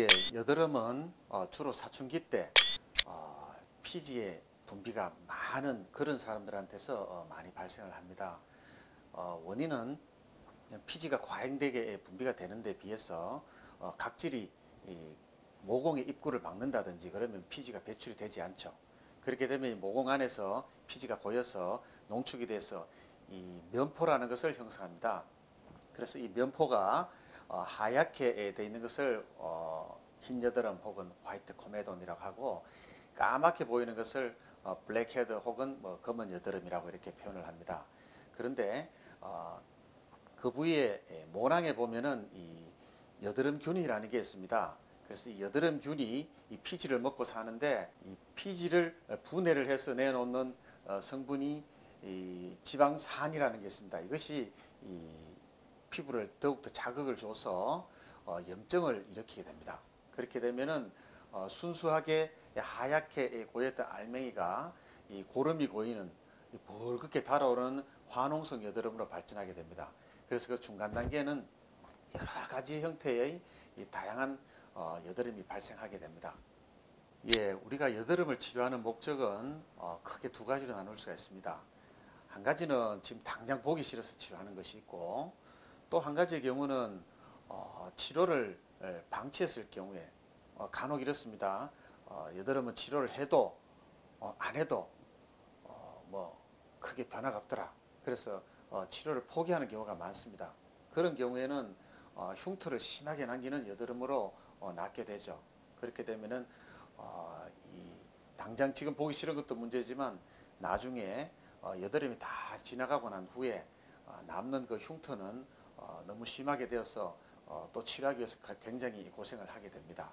예, 여드름은 어, 주로 사춘기 때 어, 피지의 분비가 많은 그런 사람들한테서 어, 많이 발생을 합니다. 어, 원인은 피지가 과잉되게 분비가 되는데 비해서 어, 각질이 이 모공의 입구를 막는다든지 그러면 피지가 배출이 되지 않죠. 그렇게 되면 이 모공 안에서 피지가 고여서 농축이 돼서 이 면포라는 것을 형성합니다. 그래서 이 면포가 어, 하얗게 돼 있는 것을 어, 흰 여드름 혹은 화이트 코메돈이라고 하고 까맣게 보이는 것을 어, 블랙헤드 혹은 뭐 검은 여드름이라고 이렇게 표현을 합니다. 그런데 어, 그 부위에 예, 모낭에 보면은 이 여드름균이라는 게 있습니다. 그래서 이 여드름균이 이 피지를 먹고 사는데 이 피지를 분해를 해서 내놓는 어, 성분이 이 지방산이라는 게 있습니다. 이것이 이 피부를 더욱더 자극을 줘서 어, 염증을 일으키게 됩니다. 그렇게 되면은 어, 순수하게 하얗게 고였던 알맹이가 이 고름이 고이는 이 붉게 달아오르는 화농성 여드름으로 발전하게 됩니다. 그래서 그 중간 단계는 여러 가지 형태의 이 다양한 어, 여드름이 발생하게 됩니다. 예, 우리가 여드름을 치료하는 목적은 어, 크게 두 가지로 나눌 수가 있습니다. 한 가지는 지금 당장 보기 싫어서 치료하는 것이 있고 또 한 가지의 경우는 어, 치료를 에, 방치했을 경우에 어, 간혹 이렇습니다. 어, 여드름은 치료를 해도 어, 안 해도 어, 뭐 크게 변화가 없더라. 그래서 어, 치료를 포기하는 경우가 많습니다. 그런 경우에는 어, 흉터를 심하게 남기는 여드름으로 어, 낫게 되죠. 그렇게 되면은 당장 지금 보기 싫은 것도 문제지만 나중에 어, 여드름이 다 지나가고 난 후에 어, 남는 그 흉터는 어, 너무 심하게 되어서 어, 또 치료하기 위해서 가- 굉장히 고생을 하게 됩니다.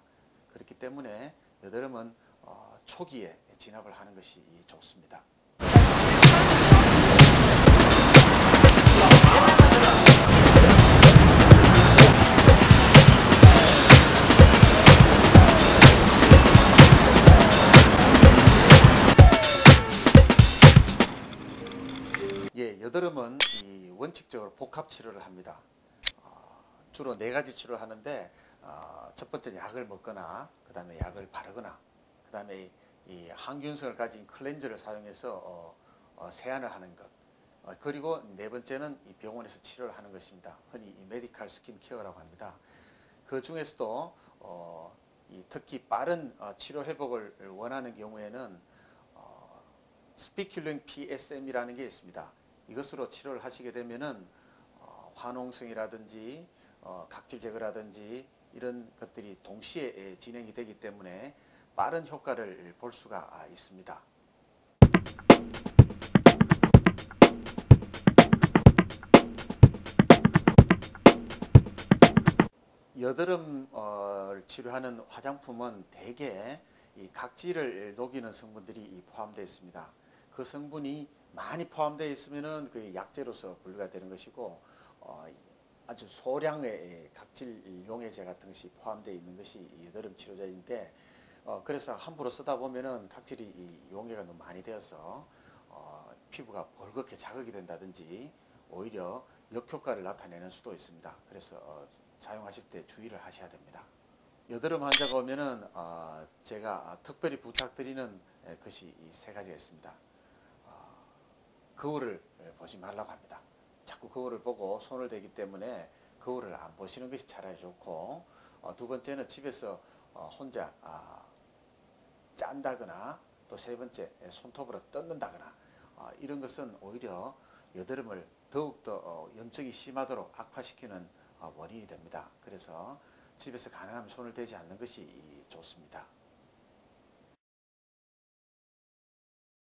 그렇기 때문에 여드름은 어, 초기에 진압을 하는 것이 좋습니다. 예, 여드름은 이 원칙적으로 복합 치료를 합니다. 어, 주로 네 가지 치료를 하는데 어, 첫 번째 는 약을 먹거나 그 다음에 약을 바르거나 그 다음에 이, 이 항균성을 가진 클렌저를 사용해서 어, 어, 세안을 하는 것 어, 그리고 네 번째는 이 병원에서 치료를 하는 것입니다. 흔히 이 메디칼 스킨 케어라고 합니다. 그 중에서도 어, 이 특히 빠른 어, 치료 회복을 원하는 경우에는 어, 스피큘링 PSM이라는 게 있습니다. 이것으로 치료를 하시게 되면은 어, 화농성이라든지 어, 각질 제거라든지 이런 것들이 동시에 예, 진행이 되기 때문에 빠른 효과를 볼 수가 아, 있습니다. 여드름을 치료하는 화장품은 대개 이 각질을 녹이는 성분들이 이 포함되어 있습니다. 그 성분이 많이 포함되어 있으면은 그 약재로서 분류가 되는 것이고 어, 아주 소량의 각질 용해제 같은 것이 포함되어 있는 것이 이 여드름 치료제인데 어, 그래서 함부로 쓰다 보면은 각질이 이 용해가 너무 많이 되어서 어, 피부가 벌겋게 자극이 된다든지 오히려 역효과를 나타내는 수도 있습니다. 그래서 어, 사용하실 때 주의를 하셔야 됩니다. 여드름 환자가 오면은 어, 제가 특별히 부탁드리는 에, 것이 이 세 가지가 있습니다. 어, 거울을 에, 보지 말라고 합니다. 자꾸 거울을 보고 손을 대기 때문에 거울을 안 보시는 것이 차라리 좋고 어, 두 번째는 집에서 어, 혼자 아, 짠다거나 또 세 번째 에, 손톱으로 뜯는다거나 어, 이런 것은 오히려 여드름을 더욱더 어, 염증이 심하도록 악화시키는 어, 원인이 됩니다. 그래서 집에서 가능하면 손을 대지 않는 것이 좋습니다.